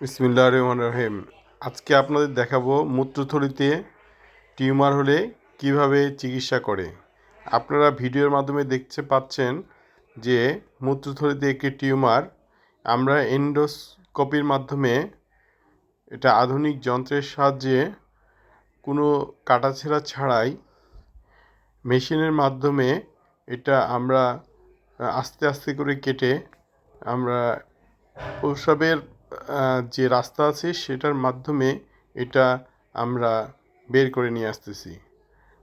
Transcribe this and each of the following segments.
বিসমিল্লাহ রহমান রহিম আজকে আপনাদের দেখাবো মূত্রথলিতে টিউমার হলে কীভাবে চিকিৎসা করে। আপনারা ভিডিওর মাধ্যমে দেখতে পাচ্ছেন যে মূত্রথলিতে একটি টিউমার আমরা এন্ডোস্কোপির মাধ্যমে এটা আধুনিক যন্ত্রের সাহায্যে কোনো কাটাছেঁড়া ছাড়াই মেশিনের মাধ্যমে এটা আমরা আস্তে আস্তে করে কেটে আমরা প্রস্রাবের আহ, যে রাস্তা আছে সেটার মাধ্যমে এটা আমরা বের করে নিয়ে আসতেছি।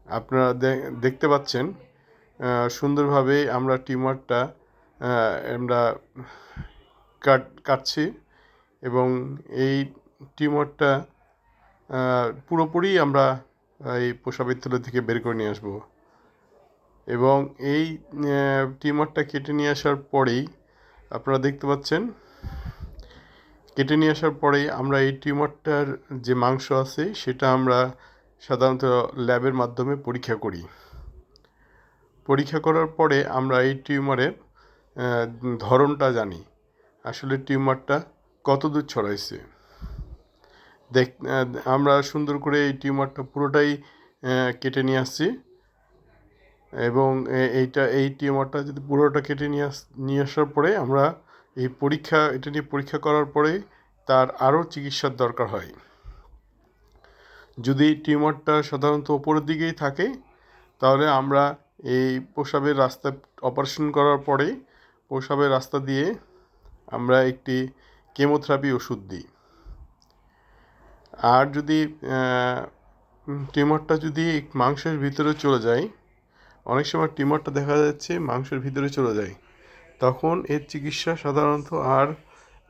আপনারা দেখতে পাচ্ছেন সুন্দরভাবে আমরা টিউমারটা আমরা কাট, কাটছি এবং এই টিউমারটা পুরোপুরি আমরা এই থলে থেকে বের করে নিয়ে আসব। এবং এই টিউমারটা কেটে নিয়ে আসার পরেই আপনারা দেখতে পাচ্ছেন কেটে নিয়ে আসার পরেই আমরা এই টিউমারটার যে মাংস আছে, সেটা আমরা সাধারণত ল্যাবের মাধ্যমে পরীক্ষা করি। পরীক্ষা করার পরে আমরা এই টিউমারের ধরনটা জানি। আসলে টিউমারটা কত দূর ছড়াইছে? দেখ আমরা সুন্দর করে এই টিউমারটা পুরোটাই কেটে নিয়ে আসছি। এবং এইটা, এই টিউমারটা যদি পুরোটা কেটে নিয়ে আস, নিয়ে আসার পরে আমরা এই পরীক্ষা, এটা নিয়ে পরীক্ষা করার পরে তার আরও চিকিৎসার দরকার হয়। যদি টিউমারটা সাধারণত ওপরের দিকেই থাকে, তাহলে আমরা এই প্রসাবের রাস্তা অপারেশন করার পরে প্রসাবের রাস্তা দিয়ে আমরা একটি কেমোথেরাপি ওষুধ দিই। আর যদি টিউমারটা যদি মাংসের ভিতরে চলে যায়, অনেক সময় টিউমারটা দেখা যাচ্ছে মাংসের ভিতরে চলে যায়, তখন এর চিকিৎসা সাধারণত আর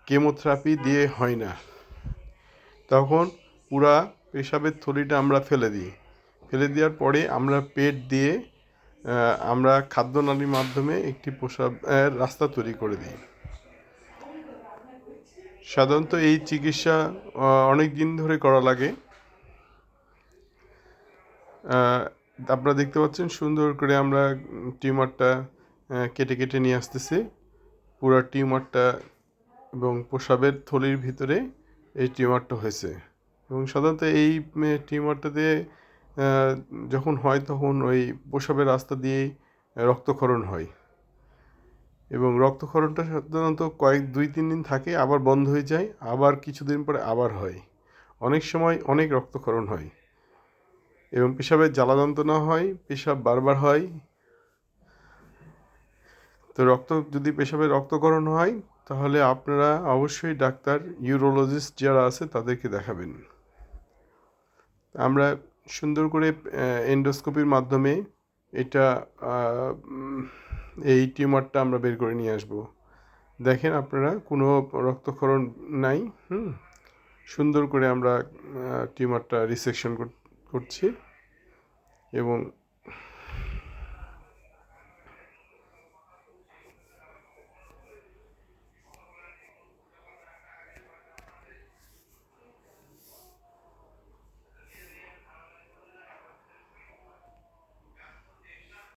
কেমোথেরাপি দিয়ে হয় না। তখন পুরা পেশাবের থলিটা আমরা ফেলে দিই। ফেলে দেওয়ার পরে আমরা পেট দিয়ে আমরা খাদ্যনালীর মাধ্যমে একটি প্রসাবের রাস্তা তৈরি করে দিই। সাধারণত এই চিকিৎসা অনেক দিন ধরে করা লাগে। আপনারা দেখতে পাচ্ছেন সুন্দর করে আমরা টিউমারটা কেটে কেটে নিয়ে আসতেছি। পুরো টিউমারটা এবং প্রসাবের থলির ভিতরে এই টিউমারটা হয়েছে। এবং সাধারণত এই টিউমারটাতে যখন হয় তখন ওই প্রসাবের রাস্তা দিয়েই রক্তক্ষরণ হয়। এবং রক্তক্ষরণটা সাধারণত কয়েক দুই, তিন দিন থাকে, আবার বন্ধ হয়ে যায়, আবার কিছুদিন পরে আবার হয়। অনেক সময় অনেক রক্তক্ষরণ হয়। এবং পেশাবের জ্বালা যন্ত্রণা হয়, পেশাব বারবার হয়। তো রক্ত, যদি পেশাবের রক্তকরণ হয় তাহলে আপনারা অবশ্যই ডাক্তার, ইউরোলজিস্ট যারা আছে তাদেরকে দেখাবেন। আমরা সুন্দর করে এন্ডোস্কোপির মাধ্যমে এটা এই টিউমারটা আমরা বের করে নিয়ে আসব। দেখেন আপনারা, কোনো রক্তক্ষরণ নাই, হুম? সুন্দর করে আমরা টিউমারটা রিসেকশন করছি এবং